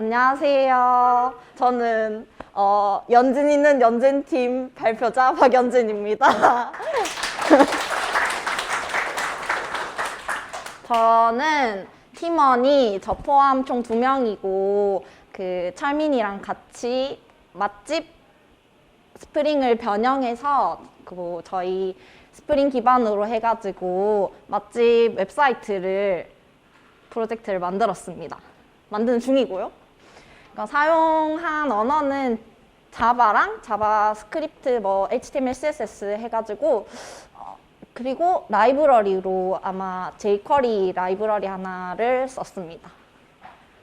안녕하세요. 저는 어, 연진 있는 연진팀 발표자 박연진입니다. 저는 팀원이 저 포함 총 두 명이고 그 철민이랑 같이 맛집 스프링을 변형해서 그 저희 스프링 기반으로 해가지고 맛집 웹사이트를 프로젝트를 만들었습니다. 만드는 중이고요. 그러니까 사용한 언어는 자바랑 자바스크립트, 뭐 HTML, CSS 해가지고 어, 그리고 라이브러리로 아마 jQuery 라이브러리 하나를 썼습니다.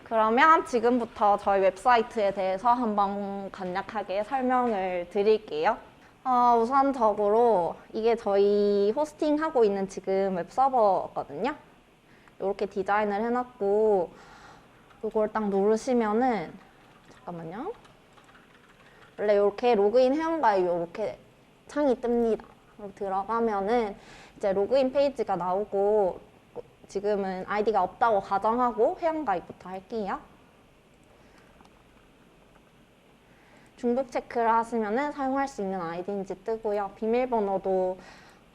그러면 지금부터 저희 웹사이트에 대해서 한번 간략하게 설명을 드릴게요. 어, 우선적으로 이게 저희 호스팅하고 있는 지금 웹서버거든요. 이렇게 디자인을 해놨고 이걸 딱 누르시면은 잠깐만요. 원래 이렇게 로그인 회원가입 이렇게 창이 뜹니다. 들어가면은 이제 로그인 페이지가 나오고 지금은 아이디가 없다고 가정하고 회원가입부터 할게요. 중복 체크를 하시면은 사용할 수 있는 아이디인지 뜨고요. 비밀번호도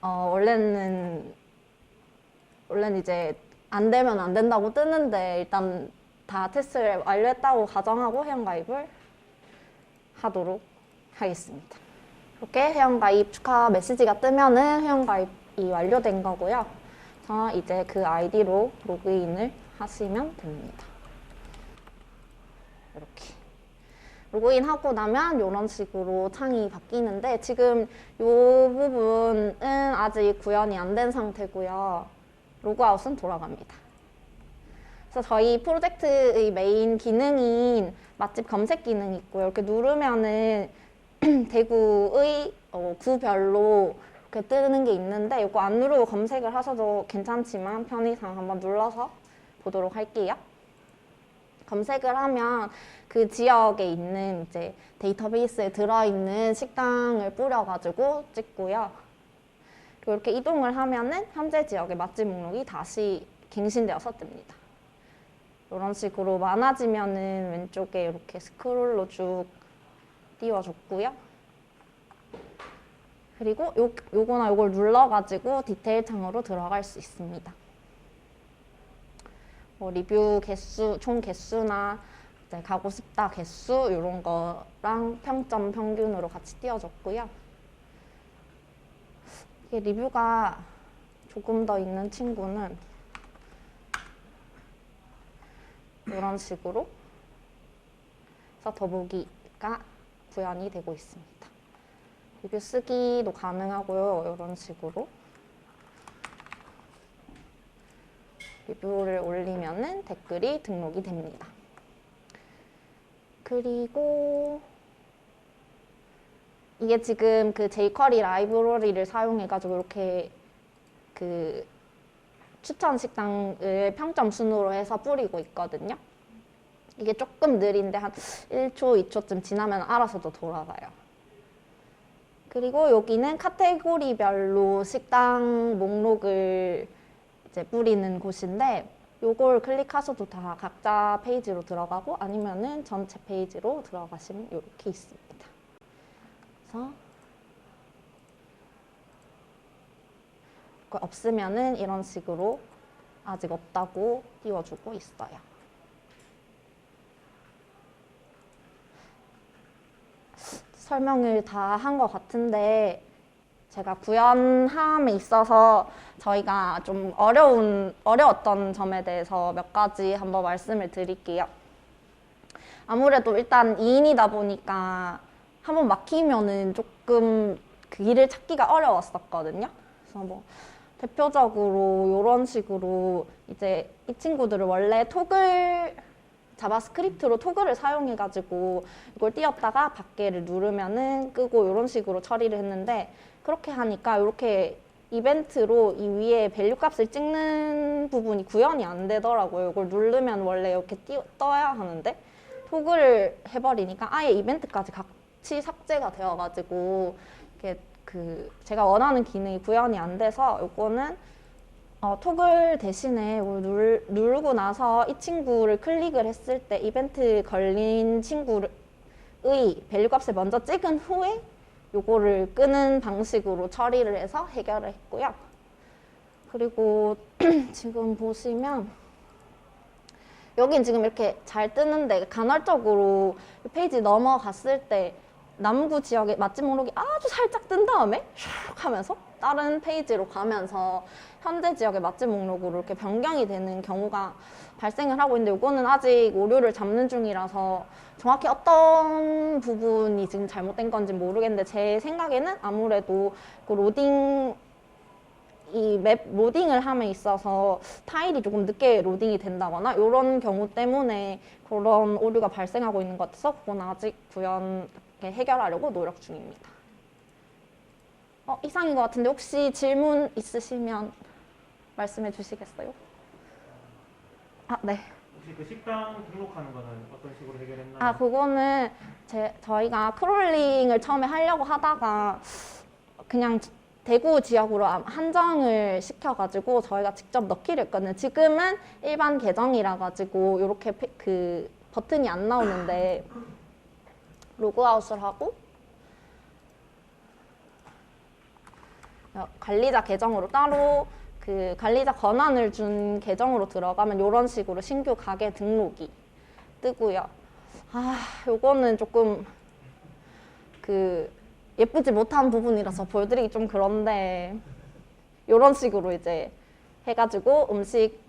어, 원래는 원래는 이제 안 되면 안 된다고 뜨는데 일단 다 테스트를 완료했다고 가정하고 회원가입을 하도록 하겠습니다. 이렇게 회원가입 축하 메시지가 뜨면은 회원가입이 완료된 거고요. 자, 이제 그 아이디로 로그인을 하시면 됩니다. 이렇게. 로그인 하고 나면 이런 식으로 창이 바뀌는데 지금 이 부분은 아직 구현이 안 된 상태고요. 로그아웃은 돌아갑니다. 그래서 저희 프로젝트의 메인 기능인 맛집 검색 기능이 있고요. 이렇게 누르면은 대구의 어, 구별로 이렇게 뜨는 게 있는데 이거 안 누르고 검색을 하셔도 괜찮지만 편의상 한번 눌러서 보도록 할게요. 검색을 하면 그 지역에 있는 이제 데이터베이스에 들어있는 식당을 뿌려가지고 찍고요. 그리고 이렇게 이동을 하면은 현재 지역의 맛집 목록이 다시 갱신되어서 뜹니다. 이런 식으로 많아지면은 왼쪽에 이렇게 스크롤로 쭉 띄워줬고요. 그리고 요, 요거나 요걸 눌러가지고 디테일 창으로 들어갈 수 있습니다. 뭐 리뷰 개수, 총 개수나 가고 싶다 개수 이런 거랑 평점 평균으로 같이 띄워줬고요. 리뷰가 조금 더 있는 친구는 이런 식으로 해서 더보기가 구현이 되고 있습니다. 리뷰 쓰기도 가능하고요. 이런 식으로 리뷰를 올리면은 댓글이 등록이 됩니다. 그리고 이게 지금 그 jQuery 라이브러리를 사용해가지고 이렇게 그 추천 식당을 평점 순으로 해서 뿌리고 있거든요. 이게 조금 느린데 한 1초, 2초쯤 지나면 알아서도 돌아가요. 그리고 여기는 카테고리별로 식당 목록을 이제 뿌리는 곳인데 요걸 클릭하셔도 다 각자 페이지로 들어가고 아니면은 전체 페이지로 들어가시면 이렇게 있습니다. 그래서 없으면은 이런 식으로 아직 없다고 띄워주고 있어요. 설명을 다 한 것 같은데 제가 구현함에 있어서 저희가 좀 어려운 어려웠던 점에 대해서 몇 가지 한번 말씀을 드릴게요. 아무래도 일단 2인이다 보니까 한번 막히면은 조금 그 길을 찾기가 어려웠었거든요. 그래서 뭐 대표적으로 이런 식으로 이제 이 친구들을 원래 톡을 자바스크립트로 토글을 사용해가지고 이걸 띄웠다가 밖에를 누르면은 끄고 이런 식으로 처리를 했는데 그렇게 하니까 이렇게 이벤트로 이 위에 밸류 값을 찍는 부분이 구현이 안 되더라고요. 이걸 누르면 원래 이렇게 띄, 떠야 하는데 토글을 해버리니까 아예 이벤트까지 같이 삭제가 되어가지고 이게 그 제가 원하는 기능이 구현이 안 돼서 이거는 어, 토글 대신에 누르, 누르고 나서 이 친구를 클릭을 했을 때 이벤트 걸린 친구의 밸류 값을 먼저 찍은 후에 요거를 끄는 방식으로 처리를 해서 해결을 했고요. 그리고 지금 보시면 여긴 지금 이렇게 잘 뜨는데 간헐적으로 이 페이지 넘어갔을 때 남구 지역의 맛집 목록이 아주 살짝 뜬 다음에 슉 하면서 다른 페이지로 가면서 현재 지역의 맛집 목록으로 이렇게 변경이 되는 경우가 발생을 하고 있는데 이거는 아직 오류를 잡는 중이라서 정확히 어떤 부분이 지금 잘못된 건지 모르겠는데 제 생각에는 아무래도 그 로딩 이맵 로딩을 함에 있어서 타일이 조금 늦게 로딩이 된다거나 이런 경우 때문에 그런 오류가 발생하고 있는 것 같아서 그건 아직 구현 이렇게 해결하려고 노력 중입니다. 어, 이상인 것 같은데 혹시 질문 있으시면 말씀해 주시겠어요? 아, 네. 혹시 그 식당 등록하는 거는 어떤 식으로 해결했나요? 아, 그거는 제, 저희가 크롤링을 처음에 하려고 하다가 그냥 대구 지역으로 암- 한정을 시켜가지고 저희가 직접 넣기로 했거든요. 지금은 일반 계정이라 가지고 이렇게 그 버튼이 안 나오는데 로그아웃을 하고 어, 관리자 계정으로 따로 그 관리자 권한을 준 계정으로 들어가면 이런 식으로 신규 가게 등록이 뜨고요. 아, 요거는 조금 그 예쁘지 못한 부분이라서 보여드리기 좀 그런데 이런 식으로 이제 해가지고 음식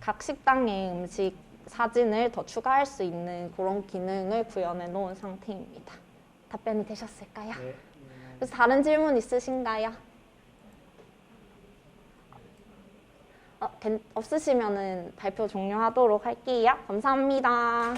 각 식당의 음식 사진을 더 추가할 수 있는 그런 기능을 구현해 놓은 상태입니다. 답변이 되셨을까요? 네. 그래서 다른 질문 있으신가요? 어, 괜- 없으시면은 발표 종료하도록 할게요. 감사합니다.